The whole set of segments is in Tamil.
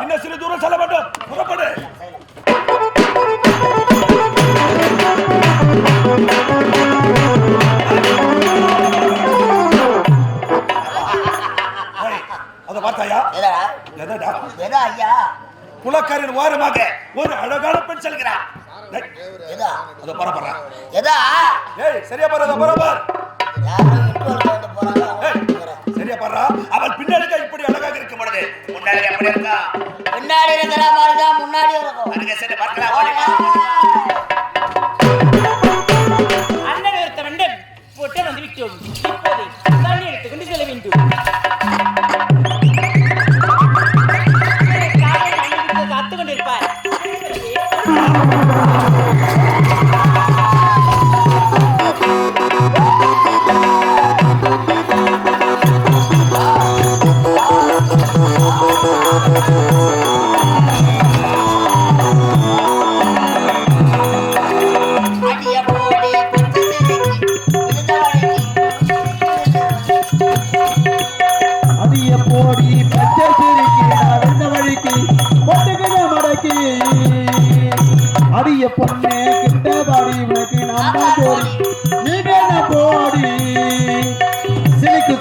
இன்னும் சிறு தூரம் செல்ல வேண்டும் புறப்படு. அதை பார்த்தாயா? எதா எதடா? எதா ஐயா? புலக்கரின் ஓரமாக ஒரு அழகான பெண் செல்கிறார் எதா? அதை பரப்பறா எதா ஏய் சரியா பாரு ஏய், சரியா பாரு அவள் பின்னாடி இப்படி அழகாக இருக்க பொழுது. முன்னாடி எப்படி இருக்கா? பின்னாடி இருக்கிற மாதிரி தான் முன்னாடி இருக்கும். அதுக்கு சென்று பார்க்கலாம். அண்ணன் ஒருத்த வேண்டும் போட்டு வந்து விட்டோம். இப்போது தண்ணி எடுத்துக்கொண்டு செல்ல வேண்டும்.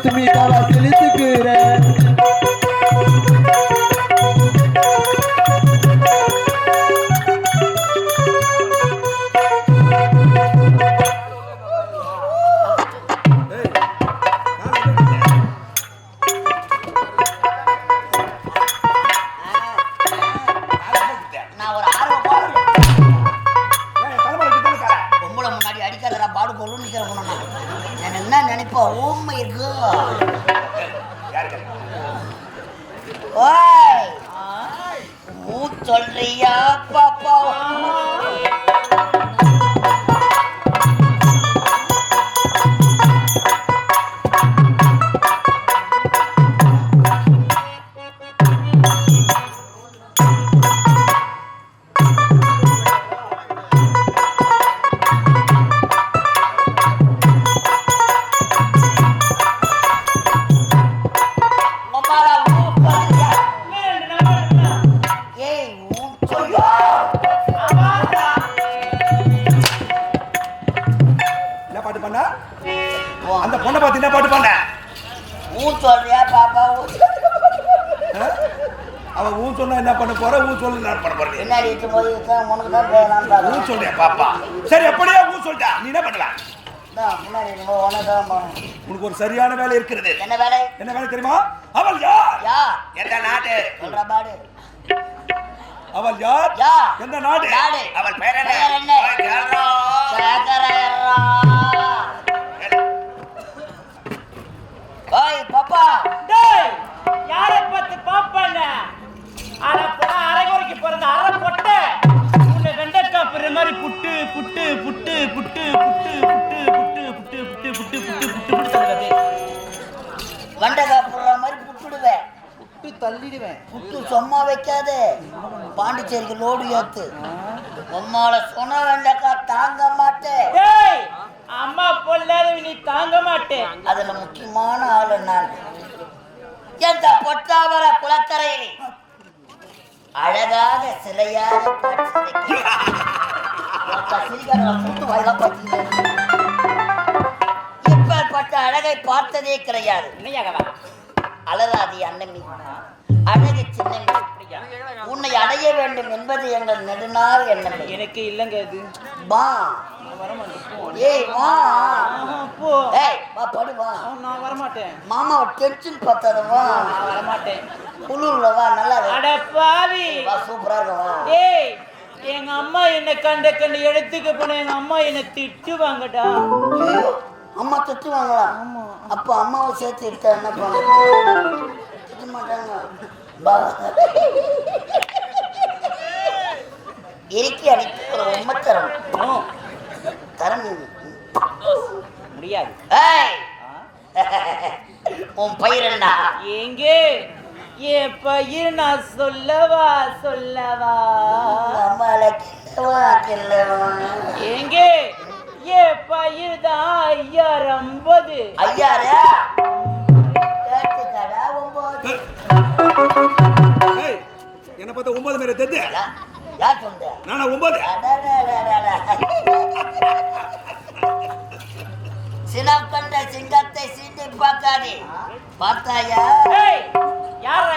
Sit me, Baba, Sit சொல்றியா பாப்பா? பாப்பா ஊ ஆ? அவ ஊ சொன்னா என்ன பண்ண போற? ஊ சொல்லு நான் பண்ண பின்னாடி இருக்கும் போது தான் உனக்கு தான் ஊ சொல்றியா பாப்பா? சரி எப்படியா ஊ சொல்லிட்டா. நீ என்ன பண்ணலாம்? உனக்கு ஒரு சரியான வேலை இருக்கிறது. என்ன வேலை? என்ன வேலை தெரியுமா? அவள் யார்? யா எந்த நாடு? சொல்ற பாடு. அவள் யார்? எந்த நாடு? நாடு. அவள் பெயர் என்ன? பெயர் என்ன? ஓய், கேள்றா. சேகரா ஓய் பாப்பா. விட்டு தள்ளிடுவேன். புட்டு சும்மா வைக்காத. பாண்டிச்சேரிக்கு லோடு ஏத்து. உம்மால சொன்ன வெண்டக்கா தாங்க மாட்டேன். அம்மா பொல்லாத நீ தாங்க மாட்டேன் அதுல முக்கியமான ஆளு நான். எந்த பொட்டாவர குளக்கரையில் அழகாக சிலையாக. இப்பேற்பட்ட அழகை பார்த்ததே கிடையாது. என்னையாகவா? அலராதி அன்னமி அழகு சின்னமி. உன்னை அடைய வேண்டும் என்பது எங்கள் நெடுநாள் எண்ணமே. எனக்கு இல்லைங்க அது. வா. ஏய் வா. போ. ஏய் வா படு வா. நான் வரமாட்டேன். மாமாவை டென்ஷன் பார்த்தது வா. நான் குளிர்ல வா நல்லா. அட பாவி. வா சூப்பரா இருக்கும் வா. ஏய் எங்க அம்மா என்ன கண்ட கண்ட எடுத்துக்க போன எங்க அம்மா என்ன திட்டுவாங்கடா. அம்மா திட்டுவாங்களா? அப்ப அம்மாவை சேர்த்து எடுத்தா என்ன பண்ணுறது திட்ட மாட்டாங்க இறுக்கி அனுப்பி ஒரு உண்மை தரணும் நோ, தரணும் முடியாது. ஏய்! உன் பயிர் என்ன எங்கே? என் பையன் நான் சொல்லவா சொல்லவா? அம்மால கில்லவா கில்லவா எங்கே? ஏ பயிர் தான் ஐயாயிரம் ஐம்பது ஐயாரு என்ன பார்த்தா ஒன்பது மேல தெரிஞ்சு யார் சொந்த. நானா ஒன்பது சினம் கண்ட சிங்கத்தை சீண்டி பார்க்காதே பார்த்தாயா? ஏய் யாரா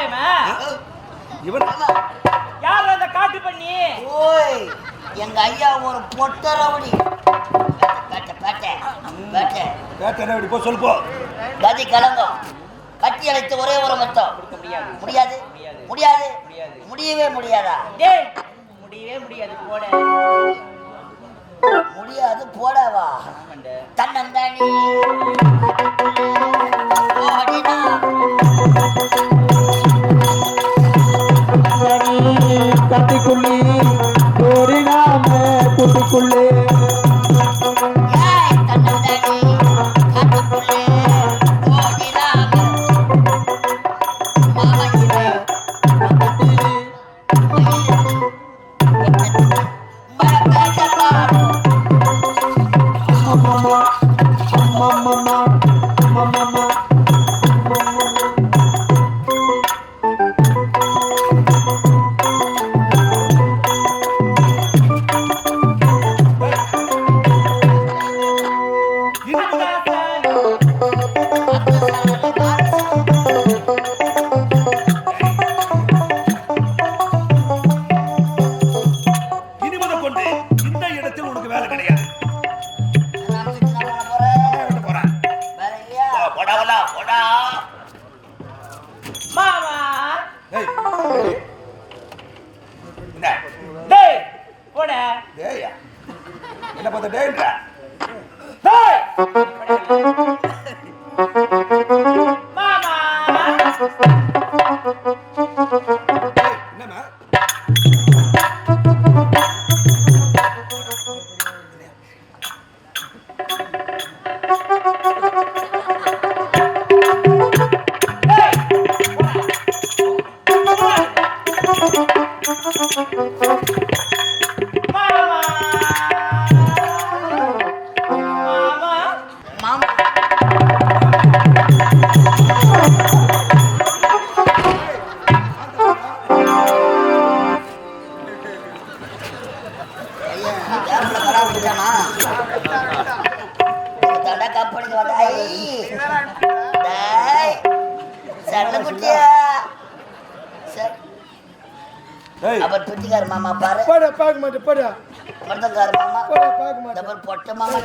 இவன். யார் அந்த காட்டு பண்ணி? ஓய் எங்க ஐயா ஒரு பொட்ட ரவுடி பேட்டை பேட்டை பேட்டை இப்படி போ சொல்லு போ கதி கலங்கம். கட்டி அழைத்து ஒரே ஒரு மொத்தம். முடியாது. முடியாது? முடியாது. முடியவே முடியாதா? டேய் முடியவே முடியாது போட. முடியாது போடவா? ஆமாண்டா. தன்னந்தானி. ஓடினா கட்டிக்குள்ளி ஓடினாம கூட்டுக்குள்ளே. போட. டேயா என்ன பார்த்த டேய் ஒரு தடை கப்பலுக்கு வந்தா, ஐ. டேய், சரளக்குட்டியா. சரி. ஏய் அவர் பிச்சைக்கார மாமா பாரு. போடா பார்க்க மாட்டேன் மருதங்கார மாமா. பொட்ட மாமா.